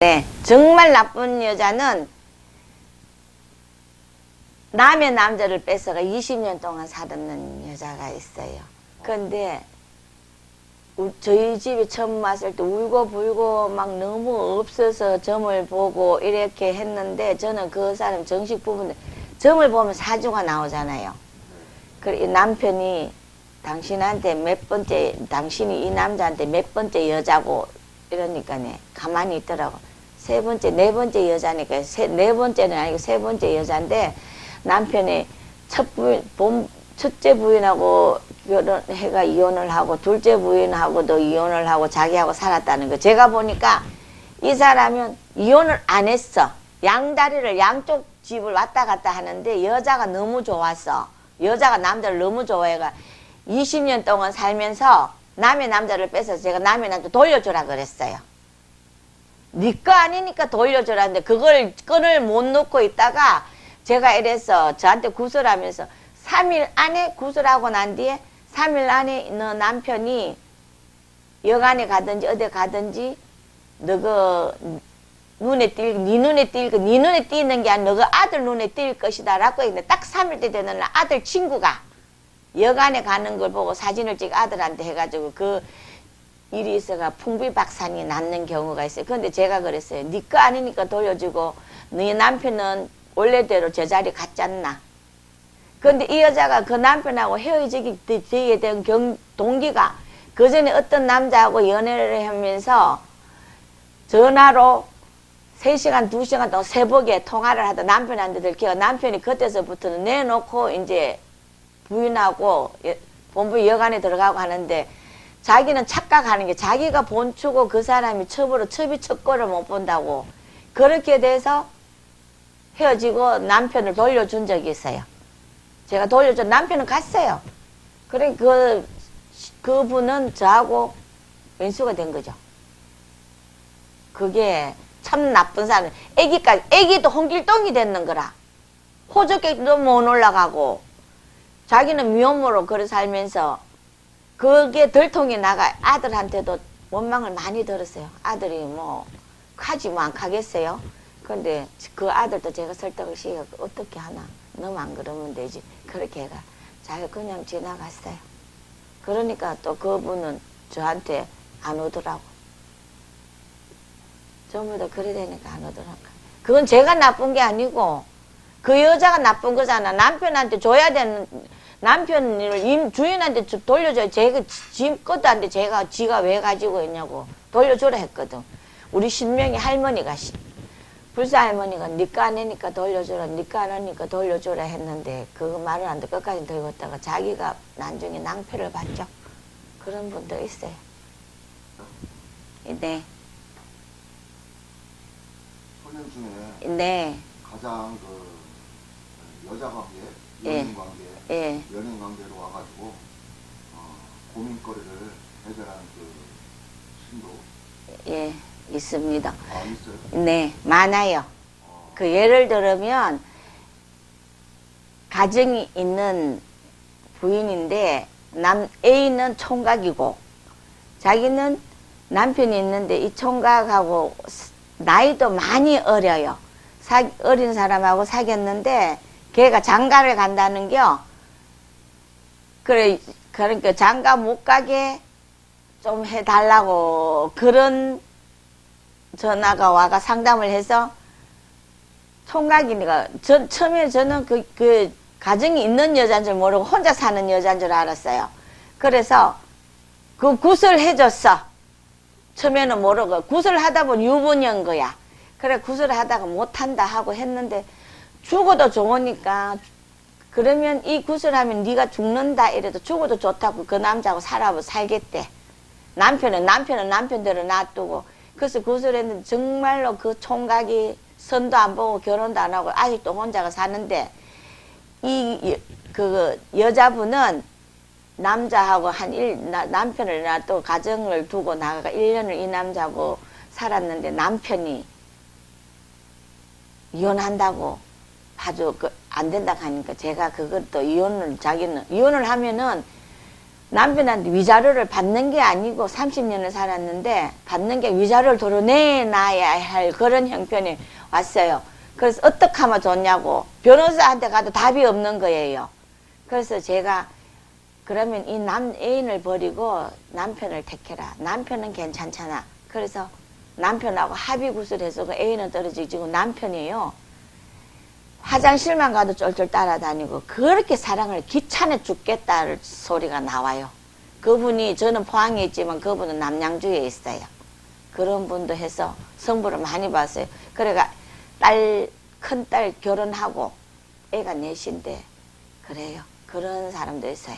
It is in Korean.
네, 정말 나쁜 여자는 남의 남자를 뺏어가 20년 동안 살았는 여자가 있어요. 우- 저희 집에 처음 왔을 때 울고 불고 막 너무 없어서 점을 보고 이렇게 했는데 저는 그 사람 정식 부분 점을 보면 사주가 나오잖아요. 그래 이 남편이 당신한테 몇 번째 당신이 이 남자한테 몇 번째 여자고 이러니까 네 가만히 있더라고 세 번째 네 번째 여자니까 세, 네 번째는 아니고 세 번째 여자인데 남편이 첫 부인 본 첫째 부인하고 결혼해가 이혼을 하고 둘째 부인하고도 이혼을 하고 자기하고 살았다는 거 제가 보니까 이 사람은 이혼을 안 했어 양다리를 양쪽 집을 왔다 갔다 하는데 여자가 너무 좋았어 여자가 남자를 너무 좋아해가 20년 동안 살면서 남의 남자를 뺏어서 제가 남의 남자 돌려주라 그랬어요. 니거 아니니까 돌려주라는데 그걸 끈을 못 놓고 있다가 제가 이래서 저한테 구슬하면서 3일 안에 구슬하고 난 뒤에 3일 안에 너 남편이 여간에 가든지 어디 가든지 너가 눈에 띌, 네 눈에 띌, 네 눈에 띄는 게 아니라 너가 아들 눈에 띌 것이다 라고 했는데 딱 3일 때 되는 날 아들 친구가 여간에 가는 걸 보고 사진을 찍어 아들한테 해가지고 그 일이 있어가 풍비박산이 났는 경우가 있어요. 그런데 제가 그랬어요. 네 거 아니니까 돌려주고 네 남편은 원래대로 제자리 갔잖나. 그런데 이 여자가 그 남편하고 헤어지게 된 경, 동기가 그 전에 어떤 남자하고 연애를 하면서 전화로 3시간, 2시간 동안 새벽에 통화를 하다 남편한테 들켜 남편이 그때서부터는 내놓고 이제 부인하고 예- 본부 여관에 들어가고 하는데 자기는 착각하는 게 자기가 본추고 그 사람이 첩으로 첩이 첩고를 못 본다고 그렇게 돼서 헤어지고 남편을 돌려준 적이 있어요. 제가 돌려준 남편은 갔어요. 그래 그 그분은 저하고 왼수가 된 거죠. 그게 참 나쁜 사람. 애기까지 애기도 홍길동이 됐는 거라. 호적객도 못 올라가고 자기는 미혼모로 그래 살면서 그게 들통이 나가 아들한테도 원망을 많이 들었어요. 아들이 뭐 가지 뭐 안 가겠어요. 근데 그 아들도 제가 설득을 시켜 어떻게 하나 너무 안 그러면 되지 그렇게 해가 자기가 그냥 지나갔어요. 그러니까 또 그분은 저한테 안 오더라고. 전부 다 그래 되니까 안 오더라고. 그건 제가 나쁜 게 아니고 그 여자가 나쁜 거잖아. 남편한테 줘야 되는 남편을 임 주인한테 주- 돌려줘야 제가 지- 지 것도한테 제가 지가 왜 가지고 있냐고 돌려주라 했거든. 우리 신명이 할머니가 시- 불사 할머니가 니가 아니니까 돌려주라, 니가 안 하니까 돌려주라 했는데 그 말을 안 듣고 끝까지 들고 있다가 자기가 나중에 낭패를 봤죠. 그런 분도 있어요. 네, 소년 중에 네, 가장 그 여자 관계, 예. 연인 관계, 예, 연인 관계로 와가지고 어, 고민거리를 해결하는 그 신도 예, 있습니다. 아 있어요. 네, 많아요. 어, 그 예를 들면 가정이 있는 부인인데 남 A는 총각이고 자기는 남편이 있는데 이 총각하고 스- 나이도 많이 어려요. 사, 어린 사람하고 사귀었는데 걔가 장가를 간다는 겨. 그래 그러니까 장가 못 가게 좀 해달라고 그런 전화가 와가 상담을 해서 총각이니까 저 처음에 저는 그, 그 가정이 있는 여자인 줄 모르고 혼자 사는 여자인 줄 알았어요. 그래서 그 굿을 해줬어. 처음에는 모르고 굿을 하다 보니 유부녀인 거야. 그래 굿을 하다가 못한다 하고 했는데 죽어도 좋으니까 그러면 이 굿을 하면 네가 죽는다 이래도 죽어도 좋다고 그 남자하고 살아보 살겠대. 남편은 남편은 남편대로 놔두고 그래서 굿을 했는데 정말로 그 총각이 선도 안 보고 결혼도 안 하고 아직도 혼자가 사는데 이 그 여자분은 남자하고 한 일, 나, 남편을 놔두고 가정을 두고 나가가 1년을 이 남자하고 살았는데 남편이 이혼한다고 아주 그 안 된다고 하니까 제가 그것도 이혼을 자기는 이혼을 하면은 남편한테 위자료를 받는 게 아니고 30년을 살았는데 받는 게 위자료를 도려내놔야 할 그런 형편이 왔어요. 그래서 어떻게 하면 좋냐고 변호사한테 가도 답이 없는 거예요. 그래서 제가 그러면 이 남 애인을 버리고 남편을 택해라. 남편은 괜찮잖아. 그래서 남편하고 합의 구술해서 그 애인은 떨어지고 지금 남편이에요. 화장실만 가도 쫄쫄 따라다니고 그렇게 사랑을 귀찮아 죽겠다 소리가 나와요. 그분이 저는 포항에 있지만 그분은 남양주에 있어요. 그런 분도 해서 성부를 많이 봤어요. 그래가 딸, 큰 딸 결혼하고 애가 넷인데 그래요. 그런 사람도 있어요.